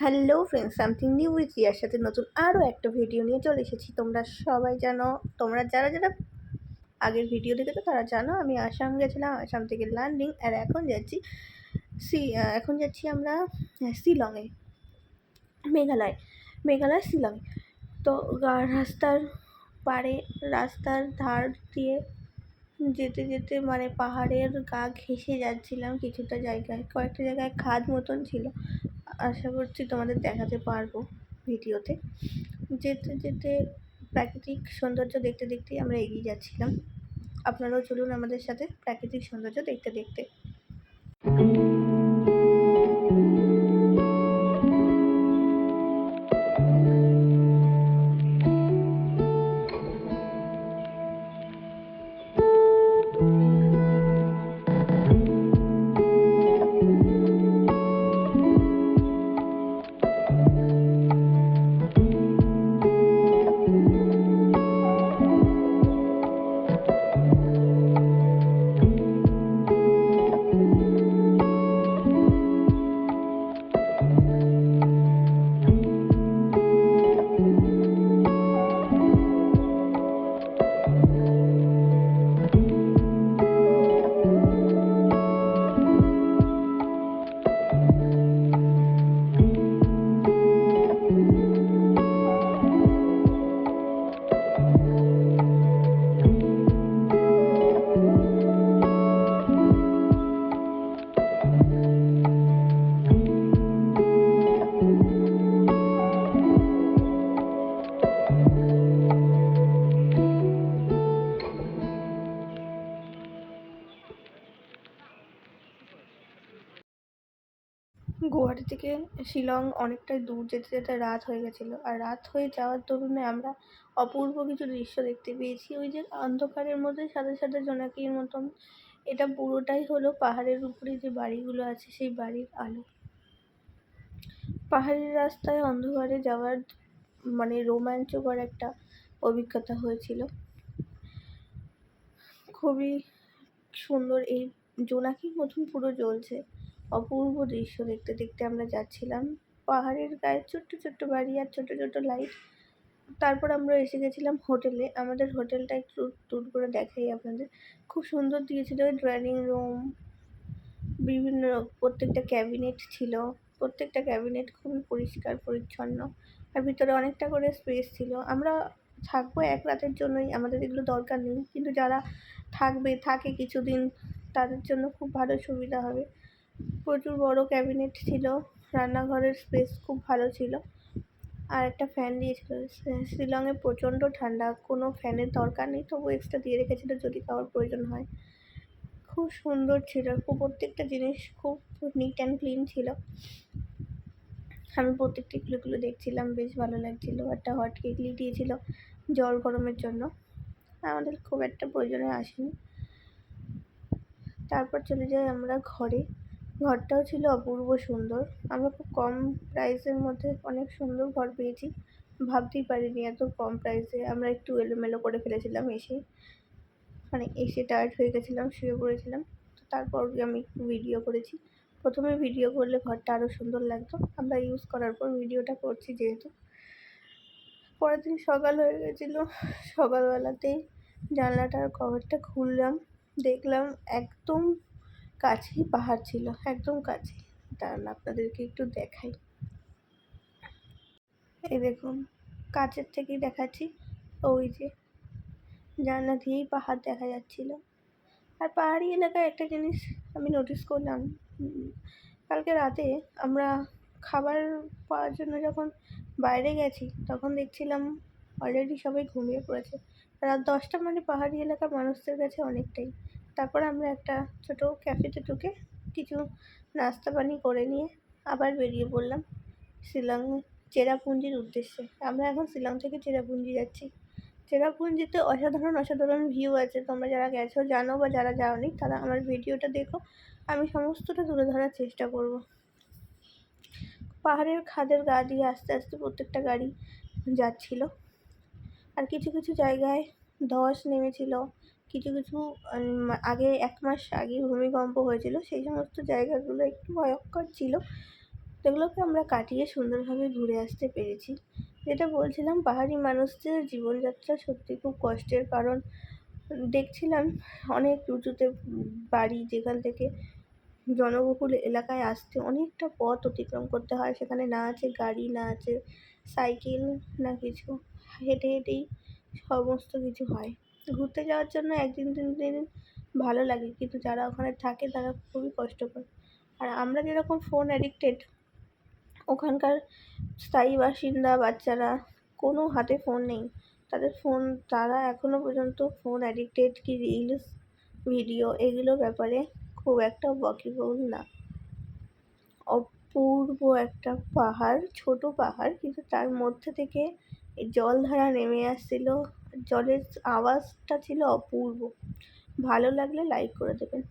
Hello friends something new with রিয়ার সাথে নতুন আরও একটা ভিডিও নিয়ে চলে এসেছি। তোমরা সবাই জানো, তোমরা যারা যারা আগের ভিডিও দেখেছ, তারা জানো আমি আসাম গেছিলাম, আসাম থেকে লার্নিং আর এখন যাচ্ছি সি এখন যাচ্ছি আমরা শিলংয়ে, মেঘালয় মেঘালয়, শিলংয়ে। তো রাস্তার পাড়ে, রাস্তার ধার দিয়ে যেতে যেতে মানে পাহাড়ের গা ঘেঁষে যাচ্ছিলাম, কিছুটা জায়গায়, কয়েকটা জায়গায় খাদ মতন ছিল। আশা করছি তোমাদের দেখাতে পারব ভিডিওতে। যেতে যেতে প্রাকৃতিক সৌন্দর্য দেখতে দেখতেই আমরা এগিয়ে যাচ্ছিলাম। আপনারাও চলুন আমাদের সাথে প্রাকৃতিক সৌন্দর্য দেখতে দেখতে। গুয়াহাটি থেকে শিলং অনেকটাই দূর যেতে যেতে রাত হয়ে গেছিল। আর রাত হয়ে যাওয়ার দরুনে আমরা অপূর্ব কিছু দৃশ্য দেখতে পেয়েছি। ওই যে অন্ধকারের মধ্যে সাদা সাদা জোনাকির মতন, এটা পুরোটাই হলো পাহাড়ের উপরে যে বাড়িগুলো আছে, সেই বাড়ির আলো। পাহাড়ি রাস্তায় অন্ধকারে যাওয়ার মানে রোমাঞ্চকর একটা অভিজ্ঞতা হয়েছিল। খুবই সুন্দর এই জোনাকির মতন পুরো জ্বলছে। অপূর্ব দৃশ্য দেখতে দেখতে আমরা যাচ্ছিলাম। পাহাড়ের গায়ে ছোট্ট ছোট্ট বাড়ি আর ছোট ছোট লাইট তারপর আমরা এসে গেছিলাম হোটেলে। আমাদের হোটেলটা একটু ট্যুর করে দেখাই আপনাদের। খুব সুন্দর দিয়েছিল ড্রয়িং রুম বিভিন্ন প্রত্যেকটা ক্যাবিনেট ছিল। প্রত্যেকটা ক্যাবিনেট খুবই পরিষ্কার, পরিচ্ছন্ন। আর ভিতরে অনেকটা করে স্পেস ছিল। আমরা থাকব এক রাতের জন্যই, আমাদের এগুলো দরকার নেই। কিন্তু যারা থাকবে, থাকে কিছুদিন, তাদের জন্য খুব ভালো সুবিধা হবে। প্রচুর বড় ক্যাবিনেট ছিল, রান্নাঘরের স্পেস খুব ভালো ছিল, আর একটা ফ্যান দিয়েছিল। শিলংয়ে প্রচণ্ড ঠান্ডা, কোনো ফ্যানের দরকার নেই, তবু এক্সট্রা দিয়ে রেখেছিল যদি কারোর প্রয়োজন হয়। খুব সুন্দর ছিল, খুব প্রত্যেকটা জিনিস খুব নিট অ্যান্ড ক্লিন ছিল। আমি প্রত্যেকটি ক্লিপগুলো দেখছিলাম, বেশ ভালো লাগছিল। একটা হট কেটলি দিয়েছিল জল গরমের জন্য। আমাদের খুব একটা প্রয়োজনে আসেনি। তারপর চলে যাই আমরা ঘরে। ঘরটাও ছিল অপূর্ব সুন্দর। আমরা খুব কম প্রাইসের মধ্যে অনেক সুন্দর ঘর পেয়েছি। ভাবতেই পারিনি এত কম প্রাইসে আমরা একটু এলোমেলো করে ফেলেছিলাম এসে। মানে এসে টায়ার্ড হয়ে গেছিলাম, শুয়ে পড়েছিলাম। তো তারপর আমি ভিডিও করেছি। প্রথমে ভিডিও করলে ঘরটা আরও সুন্দর লাগতো। আমরা ইউজ করার পর ভিডিওটা করছি যেহেতু। পরের দিন সকাল হয়ে গেছিল। সকালবেলাতেই জানলাটার কভারটা খুললাম। দেখলাম একদম কাছেই পাহাড় ছিল, একদম কাছে দাঁড়ান, আপনাদেরকে একটু দেখাই। এই দেখুন, কাছের থেকেই দেখাচ্ছি। ওই যে, জানলা দিয়েই পাহাড় দেখা যাচ্ছিল। আর পাহাড়ি এলাকায় একটা জিনিস আমি নোটিস করলাম কালকে রাতে আমরা খাবার পাওয়ার জন্য যখন বাইরে গেছি, তখন দেখছিলাম অলরেডি সবাই ঘুমিয়ে পড়েছে। রাত দশটা মানে পাহাড়ি এলাকার মানুষদের কাছে অনেকটাই। তারপর আমরা একটা ছোটো ক্যাফেতে ঢুকে কিছু নাস্তা পানি করে নিয়ে আবার বেরিয়ে পড়লাম শিলং চেরাপুঞ্জির উদ্দেশ্যে। আমরা এখন শিলং থেকে চেরাপুঞ্জি যাচ্ছি। চেরাপুঞ্জিতে অসাধারণ অসাধারণ ভিউ আছে। তোমরা যারা গেছো, জানো বা যারা যাওনি, তারা আমার ভিডিওটা দেখো। আমি সমস্তটা তুলে ধরার চেষ্টা করব। পাহাড়ের খাদের গা দিয়ে আস্তে আস্তে প্রত্যেকটা গাড়ি যাচ্ছিল। আর কিছু কিছু জায়গায় ধস নেমেছিল। কিছু কিছু আগে এক মাস আগে ভূমিকম্প হয়েছিল, সেই সমস্ত জায়গাগুলো একটু ভয়ঙ্কর ছিল। সেগুলোকে আমরা কাটিয়ে সুন্দরভাবে ঘুরে আসতে পেরেছি। যেটা বলছিলাম, পাহাড়ি মানুষদের জীবনযাত্রা সত্যি খুব কষ্টের কারণ। দেখছিলাম অনেক উঁচুতে বাড়ি যেখান থেকে জনবহুল এলাকায় আসতে অনেকটা পথ অতিক্রম করতে হয়। সেখানে না আছে গাড়ি, না আছে সাইকেল, না কিছু। হেঁটে হেঁটেই সমস্ত কিছু হয়। ঘুরতে যাওয়ার জন্য একদিন তিন দিন ভালো লাগে। কিন্তু যারা ওখানে থাকে তারা খুবই কষ্ট পায় আর আমরা যেরকম ফোন অ্যাডিক্টেড ওখানকার স্থায়ী বাসিন্দা, বাচ্চারা কোনো হাতে ফোন নেই। তাদের ফোন তারা এখনও পর্যন্ত ফোন অ্যাডিক্টেড কি রিলস ভিডিও এগুলোর ব্যাপারে খুব একটা ওয়াকিবহুল না। অপূর্ব একটা পাহাড়, ছোট পাহাড়, কিন্তু তার মধ্যে থেকে জলধারা নেমে আসছিল। জলের আওয়াজটা ছিল অপূর্ব। ভালো লাগলে লাইক করে দেবেন।